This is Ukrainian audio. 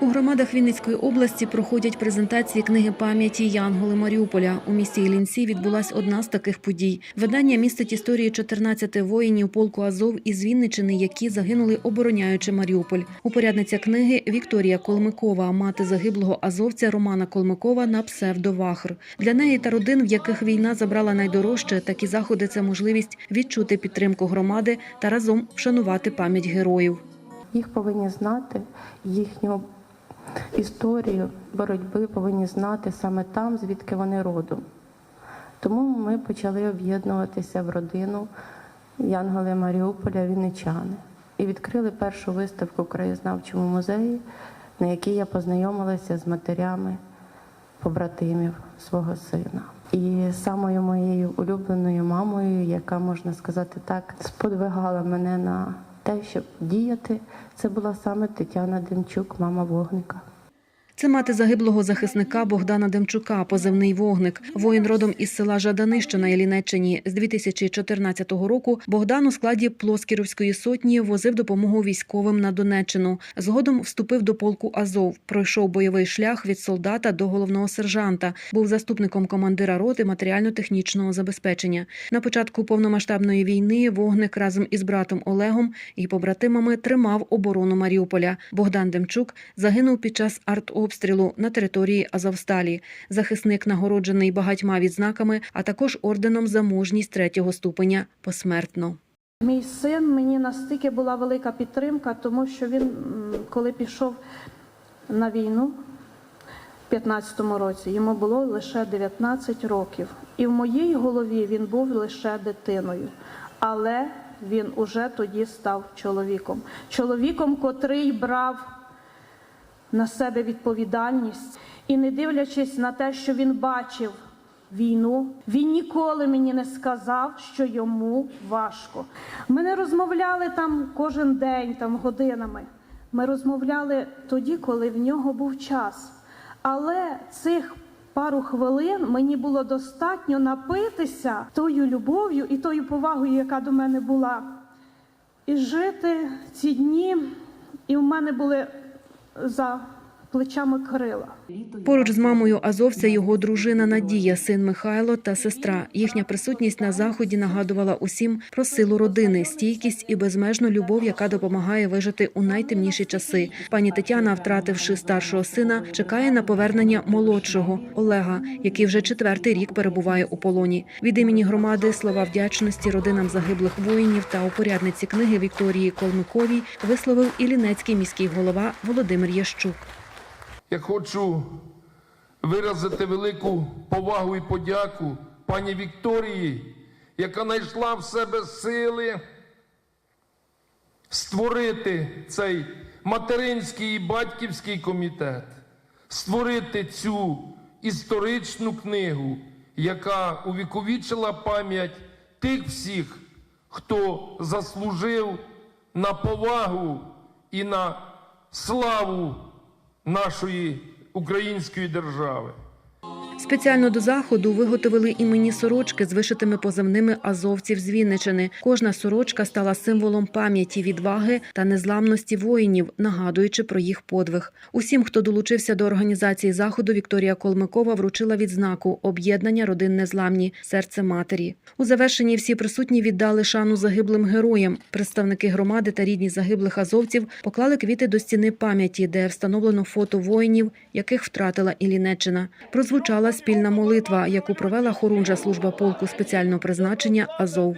У громадах Вінницької області проходять презентації книги пам'яті Янголи Маріуполя. У місті Іллінці відбулась одна з таких подій. Видання містить історії 14 воїнів полку Азов із Вінничини, які загинули обороняючи Маріуполь. Упорядниця книги Вікторія Колмикова, мати загиблого азовця Романа Колмикова на псевдо Вахр. Для неї та родин, в яких війна забрала найдорожче, такі заходи це можливість відчути підтримку громади та разом вшанувати пам'ять героїв. Їх повинні знати, їхню історію боротьби повинні знати саме там, звідки вони родом. Тому ми почали об'єднуватися в родину Янголи Маріуполя Вінничани і відкрили першу виставку в краєзнавчому музеї, на якій я познайомилася з матерями побратимів свого сина. І самою моєю улюбленою мамою, яка можна сказати так, сподвигала мене на те, щоб діяти, це була саме Тетяна Демчук, мама вогника. Це мати загиблого захисника Богдана Демчука, позивний вогник. Воїн родом із села Жадани, що на Іллінеччині. З 2014 року Богдан у складі Плоскіровської сотні возив допомогу військовим на Донеччину. Згодом вступив до полку Азов, пройшов бойовий шлях від солдата до головного сержанта, був заступником командира роти матеріально-технічного забезпечення. На початку повномасштабної війни вогник разом із братом Олегом і побратимами тримав оборону Маріуполя. Богдан Демчук загинув під час артобстрілу на території Азовсталі. Захисник нагороджений багатьма відзнаками, а також орденом за мужність третього ступеня посмертно. Мій син мені настільки була велика підтримка, тому що він, коли пішов на війну в 15-му році, йому було лише 19 років. І в моїй голові він був лише дитиною. Але він уже тоді став чоловіком. Чоловіком, котрий брав на себе відповідальність. І не дивлячись на те, що він бачив війну, він ніколи мені не сказав, що йому важко. Ми не розмовляли там кожен день, там годинами. Ми розмовляли тоді, коли в нього був час. Але цих пару хвилин мені було достатньо напитися тою любов'ю і тою повагою, яка до мене була, і жити ці дні. І в мене були за плечами крила. Поруч з мамою азовця його дружина Надія, син Михайло та сестра. Їхня присутність на заході нагадувала усім про силу родини, стійкість і безмежну любов, яка допомагає вижити у найтемніші часи. Пані Тетяна, втративши старшого сина, чекає на повернення молодшого Олега, який вже четвертий рік перебуває у полоні. Від імені громади слова вдячності родинам загиблих воїнів та упорядниці книги Вікторії Колмиковій висловив і Лінецький міський голова Володимир Ящук. Я хочу виразити велику повагу і подяку пані Вікторії, яка знайшла в себе сили створити цей материнський і батьківський комітет, створити цю історичну книгу, яка увіковічила пам'ять тих всіх, хто заслужив на повагу і на славу нашої української держави. Спеціально до заходу виготовили іменні сорочки з вишитими позивними азовців з Вінничини. Кожна сорочка стала символом пам'яті, відваги та незламності воїнів, нагадуючи про їх подвиг. Усім, хто долучився до організації заходу, Вікторія Колмикова вручила відзнаку об'єднання родин незламні серце матері. У завершенні всі присутні віддали шану загиблим героям. Представники громади та рідні загиблих азовців поклали квіти до стіни пам'яті, де встановлено фото воїнів, яких втратила Іллінеччина. Прозвучала спільна молитва, яку провела хорунжа служба полку спеціального призначення Азов.